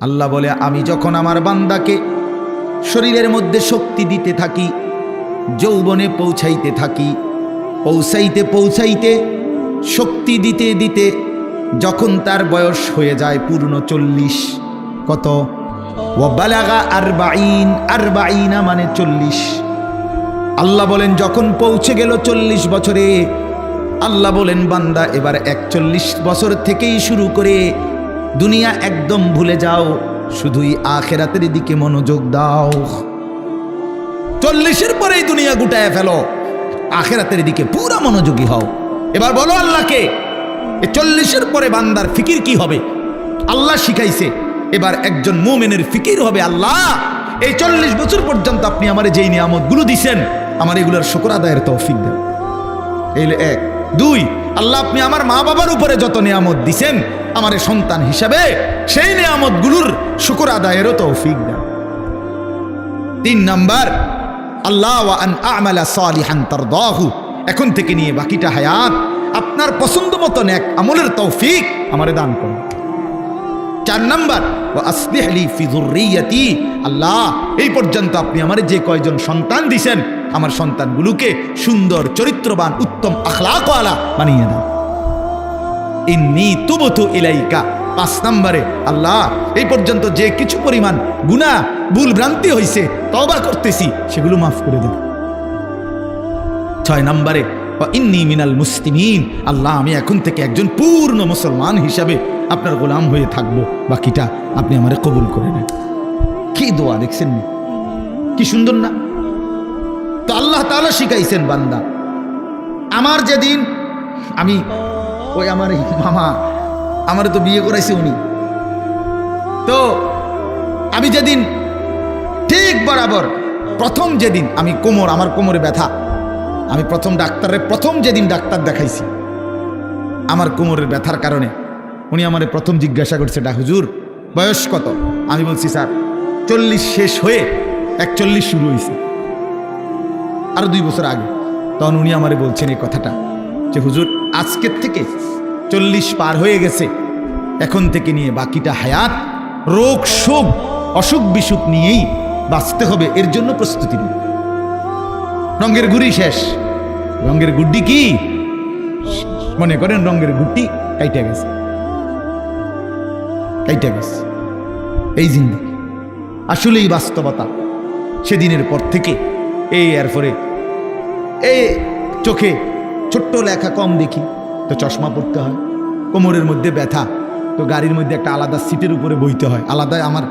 আল্লাহ বলে, আমি যখন আমার বান্দাকে শরীরের মধ্যে শক্তি দিতে থাকি, যৌবনে পৌঁছাইতে থাকি, পৌঁছাইতে পৌঁছাইতে শক্তি দিতে দিতে যখন তার বয়স হয়ে যায় পূর্ণ চল্লিশ, কত? ও বালাগা আর বাইন আর বাইনা মানে চল্লিশ। আল্লাহ বলেন, যখন পৌঁছে গেল চল্লিশ বছরে, আল্লাহ বলেন, বান্দা, এবার একচল্লিশ বছর থেকেই শুরু করে দুনিয়া একদম ভুলে যাও, শুধুই আখেরাতের দিকে মনোযোগ দাও। চল্লিশের পরেই দুনিয়া গুটায় ফেলো, আখেরাতের দিকে পুরা মনোযোগী হও। এবার বলো আল্লাহকে, এ চল্লিশের পরে বান্দার ফিকির কি হবে? আল্লাহ শিখাইছে, এবার একজন মোমেনের ফিকির হবে আল্লাহ। এই চল্লিশ বছর পর্যন্ত আপনি আমার যেই নিয়ামতগুলো দিছেন, আমার এগুলোর শুকর আদায়ের তৌফিক দেন। এই এক। দুই আল্লাহ, আপনি আমার মা বাবার উপরে যত নিয়ামত দিছেন, আমার সন্তান হিসাবে সেই নিয়ামতগুলোর শুকর আদায়েরও তৌফিক দেন। তিন নাম্বার, আল্লাহ আন তারদাহু। এখন থেকে নিয়ে বাকিটা হায়াত, আপনার পছন্দ মতন এক আমলের তৌফিক আমারে দান করুন। চার নাম্বার আল্লাহ, এই পর্যন্ত আপনি আমার যে কয়জন সন্তান দিছেন আমার সন্তানগুলোকে সুন্দর, চরিত্রবান, উত্তম আখলাকওয়ালা বানিয়ে দাও। ইন্নি তুবতু ইলাইকা। পাঁচ নম্বরে, আল্লাহ, এই পর্যন্ত যে কিছু পরিমাণ গুনাহ, ভুল ভ্রান্তি হয়েছে তবা করতেছি, সেগুলো মাফ করে দেব। ছয় নম্বরে ইন্নি মিনাল মুসলিমিন। আল্লাহ, আমি এখন থেকে একজন পূর্ণ মুসলমান হিসাবে আপনার গোলাম হয়ে থাকব। বাকিটা আপনি আমারে কবুল করে নেন। কি দোয়া দেখছেন? কি সুন্দর না? আল্লাহ তাআলা শিখাইছেন বান্দা। আমার যেদিন, আমি, ওই আমার মামা, আমার তো বিয়ে করাইছে উনি। তো আমি যেদিন, ঠিক বরাবর প্রথম যেদিন, আমি কোমর, আমার কোমরে ব্যথা। আমি প্রথম ডাক্তারের প্রথম যেদিন ডাক্তার দেখাইছি, আমার কোমরের ব্যথার কারণে উনি আমারে প্রথম জিজ্ঞাসা করছে ডা হুজুর, বয়স কত? আমি বলছি, স্যার, চল্লিশ শেষ হয়ে একচল্লিশ শুরু হয়েছে আরও দুই বছর আগে। তখন উনি আমারে বলছেন এই কথাটা, যে, হুজুর, আজকের থেকে চল্লিশ পার হয়ে গেছে। এখন থেকে নিয়ে বাকিটা হায়াত, রোগ, শোক, অসুখ বিসুখ নিয়েই বাঁচতে হবে, এর জন্য প্রস্তুতি নিন। রঙের গুড়ি শেষ। রঙের গুড্ডি কি? মনে করেন রঙের গুড্ডি কাইটা গেছে। কাইটা গেছে। এই জিন্দিগি। আসলেই বাস্তবতা। সেদিনের পর থেকে এই এরপরে এই চোখে ছোট্ট লেখা কম দেখি, তো চশমা পড়তে হয়, কোমরের মধ্যে ব্যথা, তো গাড়ির মধ্যে একটা আলাদা সিটের উপরে বইতে হয়। আলাদা আমার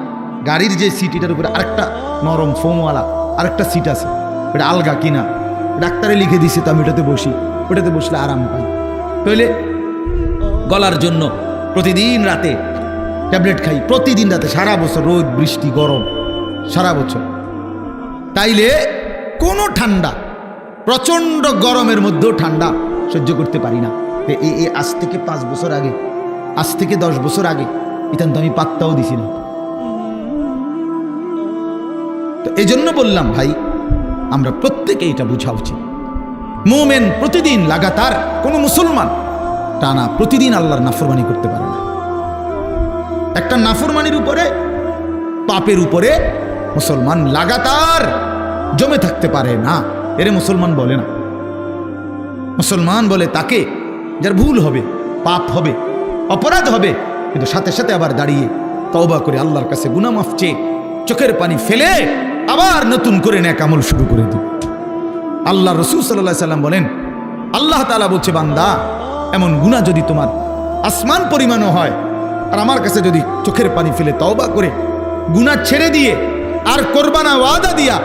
গাড়ির যে সিট এটার উপরে আরেকটা নরম ফোমওয়ালা, আরেকটা সিট আছে ওটা আলগা কিনা। ডাক্তারে লিখে দিছে তো আমি ওটাতে বসি, ওটাতে বসলে আরাম পাই। তাহলে গলার জন্য প্রতিদিন রাতে ট্যাবলেট খাই, প্রতিদিন রাতে সারা বছর রোদ, বৃষ্টি, গরম, সারা বছর। তাইলে কোনো ঠান্ডা, প্রচণ্ড গরমের মধ্যেও ঠান্ডা সহ্য করতে পারি না। এ এ আজ থেকে পাঁচ বছর আগে, আজ থেকে দশ বছর আগে ইতান তো আমি পাত্তাও দিছি না। তো এই জন্য বললাম, ভাই, আমরা প্রত্যেকে এটা বোঝা উচিত। মোমেন প্রতিদিন লাগাতার কোনো মুসলমান টানা প্রতিদিন আল্লাহর নাফরমানি করতে পারে না। একটা নাফরমানির উপরে, পাপের উপরে মুসলমান লাগাতার জমে থাকতে পারে না। এরে মুসলমান বলে না। মুসলমান বলে তাকে যার ভুল হবে, পাপ হবে, অপরাধ হবে, কিন্তু সাথে সাথে আবার দাঁড়িয়ে তওবা করে আল্লাহর কাছে গুনা মাফ চেয়ে চোখের পানি ফেলে আবার নতুন করে ন্যাক আমল শুরু করে দিই আল্লাহ রসুল সাল্লাহ সাল্লাম বলেন, আল্লাহ তালা বলছে, বান্দা, এমন গুণা যদি তোমার আসমান পরিমাণও হয়, আর আমার কাছে যদি চোখের পানি ফেলে তওবা করে গুণা ছেড়ে দিয়ে আর কোরবানা ওয়াদা দিয়া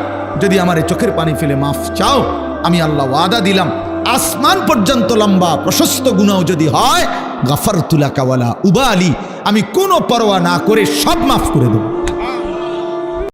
যদি আমার এই চোখের পানি ফেলে মাফ চাও, আমি আল্লাহ ওয়াদা দিলাম, আসমান পর্যন্ত লম্বা প্রশস্ত গুণাও যদি হয় গাফার তুলা কাওয়ালা উবা আলী আমি কোনো পরোয়া না করে সব মাফ করে দেবো।